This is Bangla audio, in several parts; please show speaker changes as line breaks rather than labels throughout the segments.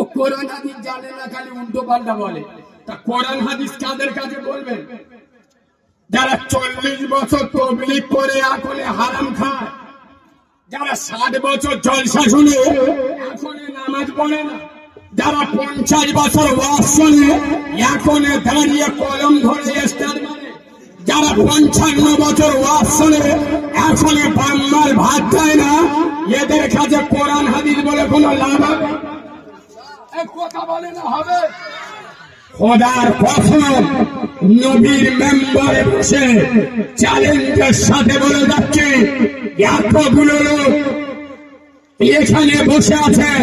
ও কোরআন হাদিস জানে না, খালি উল্টো পাল্টা বলে। তা কোরআন হাদিস কাদের কাছে বলবেন? যারা চল্লিশ বছর তবলিগ করে হারাম খায়, যারা ষাট বছর জলসা শুনে নামাজ পড়ে না, যারা পঞ্চাশ বছর ওয়াজ শুনে এখন দাঁড়িয়ে কলম ধরে পঞ্চান্ন বছর ওয়াজ শুনে এখন বাংলার ভাত খায় না। এদের কাছে কোরআন হাদিস বলে কোনো লাভ হবে কথা বলে না হবে। খোদার কসম নবীর মেম্বারে বসে চ্যালেঞ্জের সাথে বলে যাচ্ছে এতগুলো লোক এখানে বসে আছেন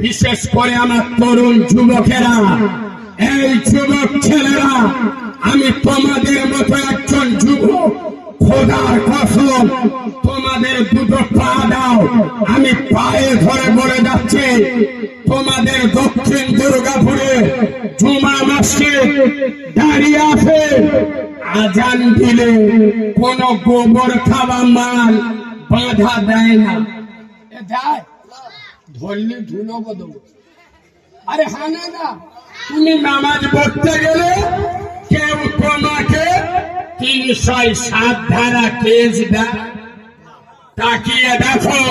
বিশেষ করে আমার তরুণ যুবকেরা। এই যুবক ছেলেরা, আমি তোমাদের মতো একজন যুবক। খোদার কসম, তোমাদের দুটো পা দাও। আমি পায়ে ধরে বলে যাচ্ছি, তোমাদের দক্ষিণ দুর্গাপুরে জুমা মসজিদ দাঁড়িয়ে আছে। আজান দিলে কোন গোবর খাওয়া মাল বাধা দেয় না। ধরলে ধুলো বদল। আরে হানা না। তুমি নামাজ পড়তে গেলে কেউ তোমাকে তিনশো সাত ধারা কেস তাকিয়ে দেখো,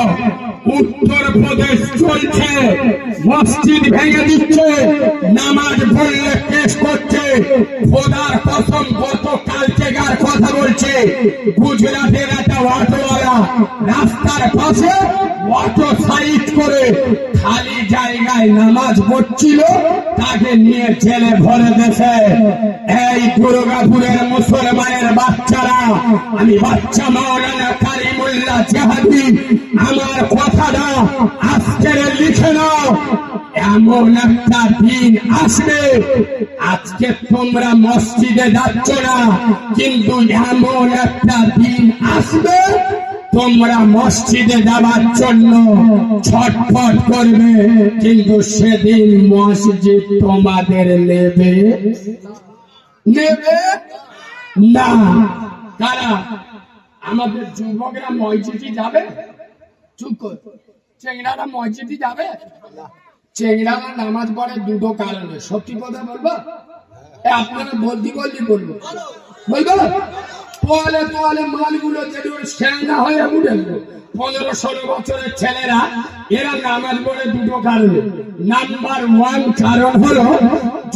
উত্তর প্রদেশ চলছে, মসজিদ ভেঙে দিচ্ছে, নামাজ পড়লে পেশ করছে। খোদার কসম গত কালকেগার কথা বলছে? গুজরাটের একটা অটোওয়ালা রাস্তার পাশে অটো করে খালি জায়গায় নামাজ পড়ছিল, তাকে নিয়ে জেলে ভরে দেশে এই দুর্গাপুরের মুসলমানের বাচ্চারা, আমি বাচ্চা মাওলানা কারিমুল্লাহ জাহাদি, আমার কথাটা আজকের লিখে নাও। এমন একটা দিন আসবে, আজকে তোমরা মসজিদে যাচ্ছ না, কিন্তু এমন একটা দিন আসবে তোমরা মসজিদে যাওয়ার জন্য ছটফট করবে, কিন্তু সেদিন মসজিদ তোমাদের নেবে। নেবে? না। কারা? আমাদের যুবকরা মসজিদে যাবে? চুপ কর। চেংড়ারা মসজিদে যাবে? চেংড়ারা নামাজ পড়ে দুটো কারণে সত্যি কথা বলব? আপনারা বলতে বলতে বলব। বলব? তোয়ালে তোয়ালে মালগুলো যেগুলো হয়ে উঠেছিল পনেরো ষোলো বছরের ছেলেরা, এরা নামাজ পড়ে দুটো কারণে। নাম্বার ওয়ান কারণ হলো,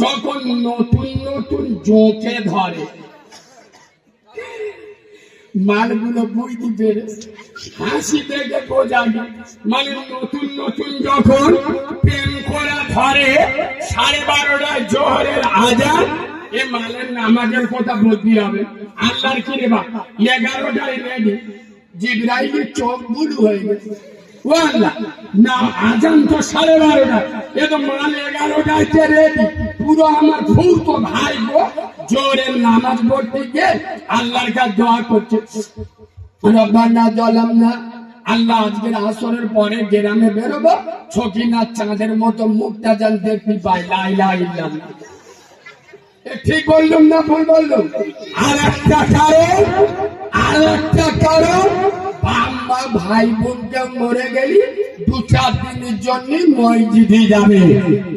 যখন নতুন নতুন জোঁকে ধরে। মালগুলো বুঝতে পেরে হাসি দেখে বোঝা মানে নতুন নতুন যখন প্রেম করা ধরে, সাড়ে বারোটায় জোহরের আজান এ মালের নামাজের কথা বলতে হবে। আল্লাহর কি রে এগারোটায় জিব্রাইলের চোখ বুলু হয়ে গেছে। ও আল্লাহ, না, আজান তো সাড়ে বারোটা এ তো মাল এগারোটায় রেডি পুরো আমার ভাই গো জোরের নামাজ পড়তে গিয়ে আল্লাহর কাছে দোয়া করছে। আল্লাহ আজকের আসরের পরে গ্রামে বেরোবো ছকিনা চাঁদের মতো মুখটা যেন দেখতে লাই লাই ইল্লাল্লাহ। ঠিক বললাম না ভুল বললাম? আর একটা কারণ, আর একটা কারণ বাম্মা ভাই বোনকে মরে গেলি, দু চার দিনের জন্য মসজিদে যাবে।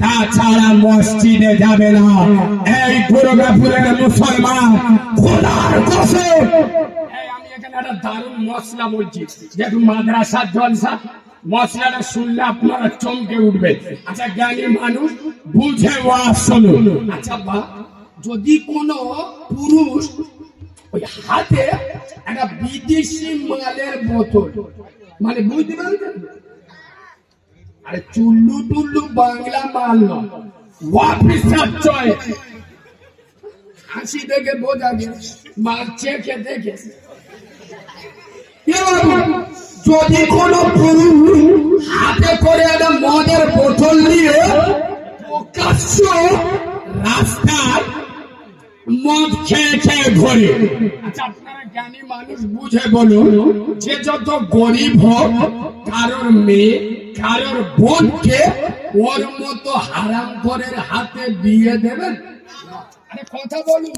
তাছাড়া মসজিদে যাবে না। এই দুর্গাপুরের মুসলমান কসম। এই আমি এখানে একটা দারুণ মশলা বলছি, যেহেতু মাদ্রাসার জলসা মশলাটা শুনলে আপনারা চমকে উঠবে আচ্ছা জ্ঞানী মানুষ, বুঝে শুনুন। আচ্ছা বা যদি কোনো পুরুষ ওই হাতে একটা বিদেশি মালের বোতল মানে বুঝতে পারছেন আরে চুল্লু টুল্লু বাংলা মাল হাসি দেখে বোঝা যায়, মাল চেখে দেখে। এবং যদি কোন পুরুষ হাতে করে একটা মদের বোতল নিয়ে প্রকাশ্য রাস্তায় মদ খেয়ে খেয়ে ঘোরে। আচ্ছা আপনারা জ্ঞানী মানুষ বুঝে বলুন যে যত গরিব হোক কারোর মেয়ে কারোর বোনকে ওর মতো হারাম ঘরের হাতে দিয়ে দেবেন? আরে কথা বলুন।